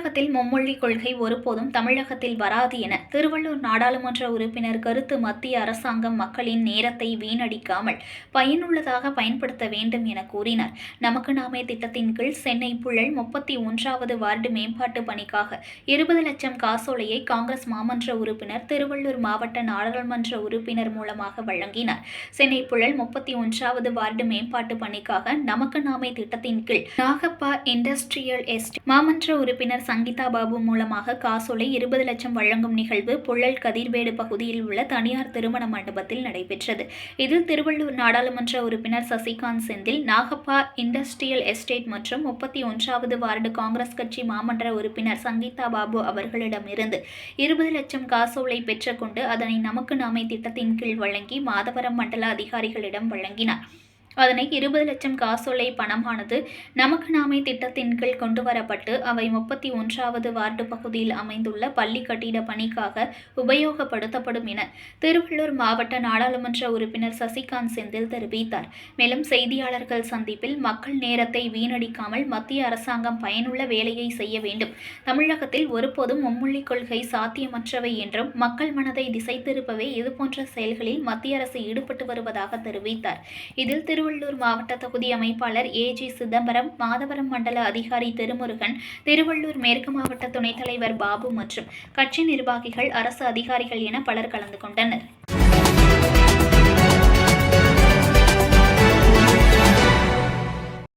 மும்மொழி கொள்கை ஒருபோதும் தமிழகத்தில் வராது என திருவள்ளூர் நாடாளுமன்ற உறுப்பினர் கருத்து மத்திய அரசாங்கம் மக்களின் நேரத்தை வீணடிக்காமல் பயனுள்ளதாக பயன்படுத்த வேண்டும் என கூறினார். நமக்கு நாமே திட்டத்தின் கீழ் சென்னை புழல் முப்பத்தி ஒன்றாவது வார்டு மேம்பாட்டு பணிக்காக இருபது லட்சம் காசோலையை காங்கிரஸ் மாமன்ற உறுப்பினர் திருவள்ளூர் மாவட்ட நாடாளுமன்ற உறுப்பினர் மூலமாக வழங்கினார். சென்னை புழல் முப்பத்தி ஒன்றாவது வார்டு மேம்பாட்டு பணிக்காக நமக்கு நாமே திட்டத்தின் கீழ் நாகப்பா இண்டஸ்ட்ரியல் எஸ்ட் மாமன்ற உறுப்பினர் சங்கீதா பாபு மூலமாக காசோலை இருபது லட்சம் வழங்கும் நிகழ்வு புழல் கதிர்வேடு பகுதியில் உள்ள தனியார் திருமண மண்டபத்தில் நடைபெற்றது. இதில் திருவள்ளூர் நாடாளுமன்ற உறுப்பினர் சசிகாந்த் செந்தில் நாகப்பா இண்டஸ்ட்ரியல் எஸ்டேட் மற்றும் முப்பத்தி ஒன்றாவது வார்டு காங்கிரஸ் கட்சி மாமன்ற உறுப்பினர் சங்கீதா பாபு அவர்களிடமிருந்து இருபது லட்சம் காசோலை பெற்றுக்கொண்டு அதனை நமக்கு நாமே திட்டத்தின் கீழ் வழங்கி மாதவரம் மண்டல அதிகாரிகளிடம் வழங்கினார். அதனை இருபது லட்சம் காசோலை பணமானது நமக்கு நாமே திட்டத்தின் கீழ் கொண்டு வரப்பட்டு அவை முப்பத்தி ஒன்றாவது வார்டு பகுதியில் அமைந்துள்ள பள்ளி கட்டிட பணிக்காக உபயோகப்படுத்தப்படும் என திருவள்ளூர் மாவட்ட நாடாளுமன்ற உறுப்பினர் சசிகாந்த் செந்தில் தெரிவித்தார். மேலும் செய்தியாளர்கள் சந்திப்பில் மக்கள் நேரத்தை வீணடிக்காமல் மத்திய அரசாங்கம் பயனுள்ள வேலையை செய்ய வேண்டும். தமிழகத்தில் ஒருபோதும் மும்மொழி கொள்கை சாத்தியமற்றவை என்றும் மக்கள் மனதை திசை திருப்பவே இதுபோன்ற செயல்களில் மத்திய அரசு ஈடுபட்டு வருவதாக தெரிவித்தார். இதில் திருவள்ளூர் மாவட்ட தொகுதி அமைப்பாளர் ஏ ஜி சிதம்பரம் மாதவரம் மண்டல அதிகாரி திருமுருகன் திருவள்ளூர் மேற்கு மாவட்ட துணைத் தலைவர் பாபு மற்றும் கட்சி நிர்வாகிகள் அரசு அதிகாரிகள் என பலர் கலந்து கொண்டனர்.